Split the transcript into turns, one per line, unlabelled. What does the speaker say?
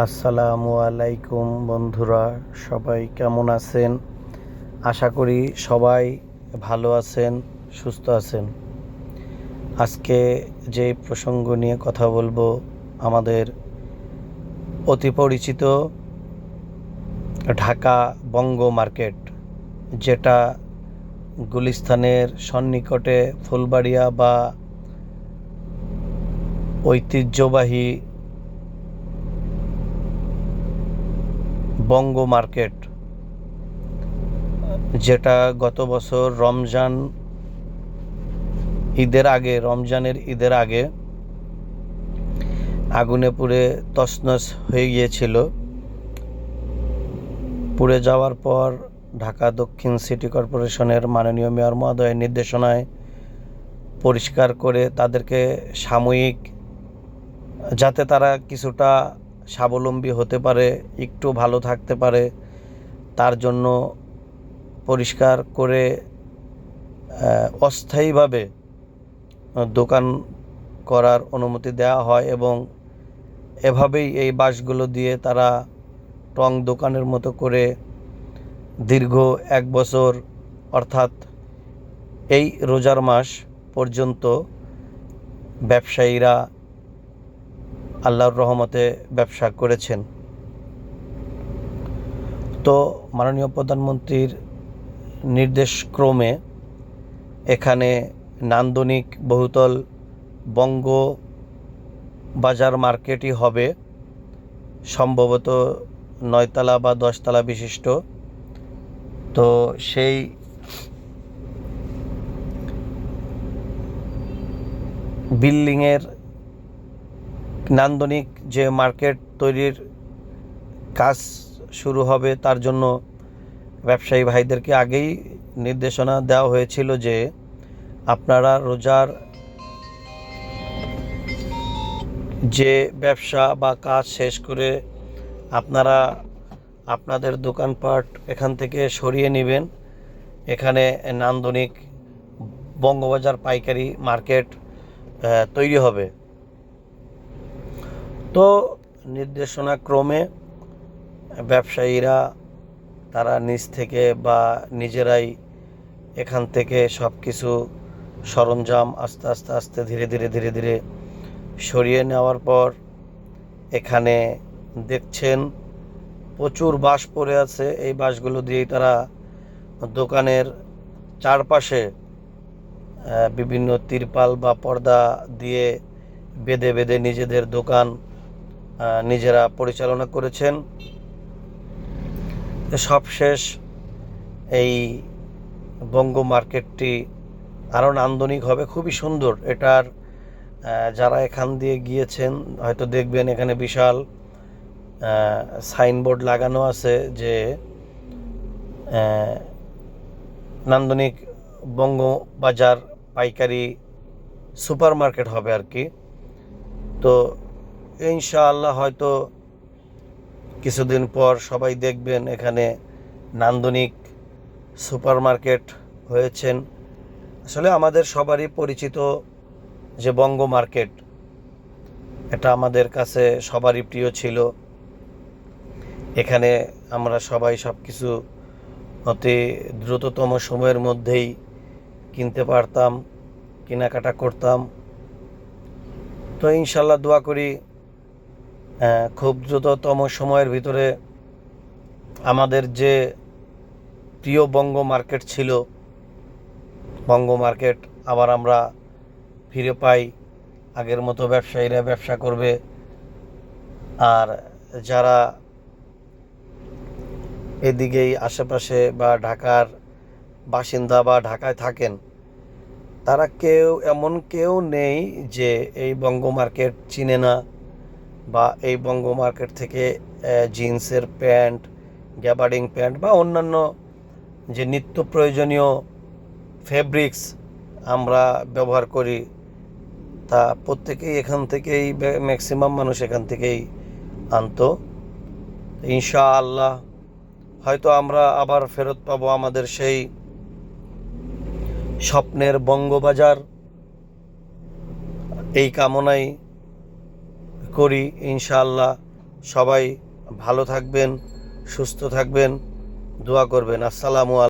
আসসালামু আলাইকুম বন্ধুরা, সবাই কেমন আছেন? আশা করি সবাই ভালো আছেন, সুস্থ আছেন। আজকে যে প্রসঙ্গ নিয়ে কথা বলব, আমাদের অতি পরিচিত ঢাকা বঙ্গ মার্কেট, যেটা গুলিস্তানের সন্নিকটে ফুলবাড়িয়া বা ঐতিহ্যবাহী বঙ্গ মার্কেট, যেটা গত বছর রমজান ঈদের আগে, রমজানের ঈদের আগে আগুনে পুড়ে তছনছ হয়ে গিয়েছিল। পুড়ে যাওয়ার পর ঢাকা দক্ষিণ সিটি কর্পোরেশনের মাননীয় মেয়র মহোদয়ের নির্দেশনায় পরিষ্কার করে তাদেরকে সাময়িক, যাতে তারা কিছুটা স্বাবলম্বী হতে পারে, একটু ভালো থাকতে পারে, তার জন্য পরিষ্কার করে অস্থায়ীভাবে দোকান করার অনুমতি দেওয়া হয় এবং এভাবেই এই বাসগুলো দিয়ে তারা টং দোকানের মতো করে দীর্ঘ এক বছর, অর্থাৎ এই রোজার মাস পর্যন্ত ব্যবসায়ীরা আল্লাহর রহমতে ব্যবসা করেছেন। তো মাননীয় প্রধানমন্ত্রীর নির্দেশক্রমে এখানে নান্দনিক বহুতল বঙ্গ বাজার মার্কেটই হবে। সম্ভবত নয়তলা বা দশতলা বিশিষ্ট। তো সেই বিল্ডিংয়ের নান্দনিক যে মার্কেট তৈরির কাজ শুরু হবে, তার জন্য ব্যবসায়ী ভাইদেরকে আগেই নির্দেশনা দেওয়া হয়েছিল যে আপনারা রোজার যে ব্যবসা বা কাজ শেষ করে আপনারা আপনাদের দোকানপাট এখান থেকে সরিয়ে নেবেন। এখানে নান্দনিক বঙ্গবাজার পাইকারি মার্কেট তৈরি হবে। তো নির্দেশনা ক্রমে ব্যবসায়ীরা তারা নিজ থেকে বা নিজেরাই এখান থেকে সব কিছু সরঞ্জাম আস্তে আস্তে আস্তে ধীরে ধীরে ধীরে ধীরে সরিয়ে নেওয়ার পর এখানে দেখছেন প্রচুর বাঁশ পড়ে আছে। এই বাঁশগুলো দিয়েই তারা দোকানের চারপাশে বিভিন্ন তিরপাল বা পর্দা দিয়ে বেঁধে বেঁধে নিজেদের দোকান নিজেরা পরিচালনা করেছেন। সবশেষ এই বঙ্গ মার্কেটটি আরও নান্দনিক হবে, খুবই সুন্দর। এটার যারা এখান দিয়ে গিয়েছেন, হয়তো দেখবেন এখানে বিশাল সাইনবোর্ড লাগানো আছে যে নান্দনিক বঙ্গ বাজার পাইকারি সুপার মার্কেট হবে আর কি। তো ইনশাআল্লাহ হয়তো কিছুদিন পর সবাই দেখবেন এখানে নান্দনিক সুপার মার্কেট হয়েছেন। আসলে আমাদের সবারই পরিচিত যে বঙ্গ মার্কেট, এটা আমাদের কাছে সবারই প্রিয় ছিল। এখানে আমরা সবাই সব কিছু অতি দ্রুততম সময়ের মধ্যেই কিনতে পারতাম, কেনাকাটা করতাম। তো ইনশাল্লাহ দোয়া করি খুব দ্রুততম সময়ের ভিতরে আমাদের যে প্রিয় বঙ্গ মার্কেট ছিল, বঙ্গ মার্কেট আবার আমরা ফিরে পাই, আগের মতো ব্যবসায়ীরা ব্যবসা করবে। আর যারা এদিকেই আশেপাশে বা ঢাকার বাসিন্দা বা ঢাকায় থাকেন, তারা কেউ, এমন কেউ নেই যে এই বঙ্গ মার্কেট চিনে না। বা এই বঙ্গ মার্কেট থেকে জিন্সের প্যান্ট গ্যাবার্ডিং প্যান্ট বা অন্যান্য যে নিত্য প্রয়োজনীয় ফেব্রিক্স আমরা ব্যবহার করি, তা প্রত্যেকেই এখান থেকেই ম্যাক্সিমাম মানুষ এখান থেকেই আনতো। ইনশাআল্লাহ, হয়তো আমরা আবার ফেরত পাবো আমাদের সেই স্বপ্নের বঙ্গবাজার। এই কামনাই করি ইনশাআল্লাহ। সবাই ভালো থাকবেন সুস্থ থাকবেন দোয়া করবেন। আসসালামু আলাইকুম।